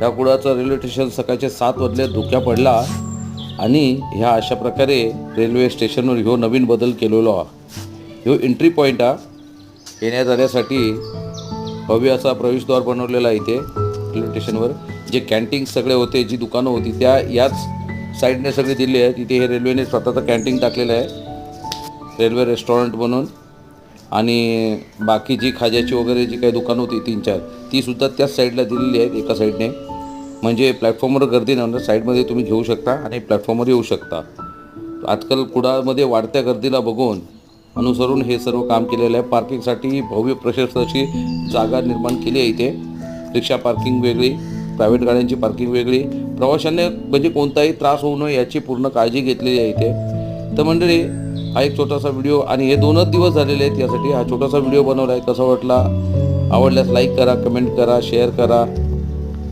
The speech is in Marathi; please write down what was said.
त्या कुडाचा रेल्वे स्टेशन सकाळचे सात वाजले धुक्या पडला आणि ह्या अशा प्रकारे रेल्वे स्टेशनवर ह्यो नवीन बदल केलेलो हा. ह्यो एंट्री पॉईंट हा येण्या जाण्यासाठी भव्य असा प्रवेशद्वार बनवलेला आहे इथे रेल्वे स्टेशनवर जे कॅन्टीन सगळे होते जी दुकानं होती त्या याच साईडने सगळे दिले आहेत. इथे हे रेल्वेने स्वतःचं कॅन्टीन टाकलेलं आहे रेल्वे रेस्टॉरंट म्हणून. आणि बाकी जी खाज्याची वगैरे जी काही दुकानं होती तीन चार ती सुद्धा त्याच साईडला दिलेली आहेत एका साईडने म्हणजे प्लॅटफॉर्मवर गर्दी न साईडमध्ये तुम्ही घेऊ शकता आणि प्लॅटफॉर्मवर येऊ शकता. आजकाल कुडामध्ये वाढत्या गर्दीला बघून अनुसरून हे सर्व काम केलेलं आहे. पार्किंगसाठी भव्य प्रशस्त अशी जागा निर्माण केली आहे इथे. रिक्षा पार्किंग वेगळी प्रायव्हेट गाड्यांची पार्किंग वेगळी. प्रवाशांना म्हणजे कोणताही त्रास होऊ नये याची पूर्ण काळजी घेतलेली आहे इथे. तर मंडळी हा एक छोटासा व्हिडिओ आणि हे दोनच दिवस झालेले आहेत यासाठी हा छोटासा व्हिडिओ बनवला आहे. कसा वाटला? आवडल्यास लाईक करा कमेंट करा शेअर करा.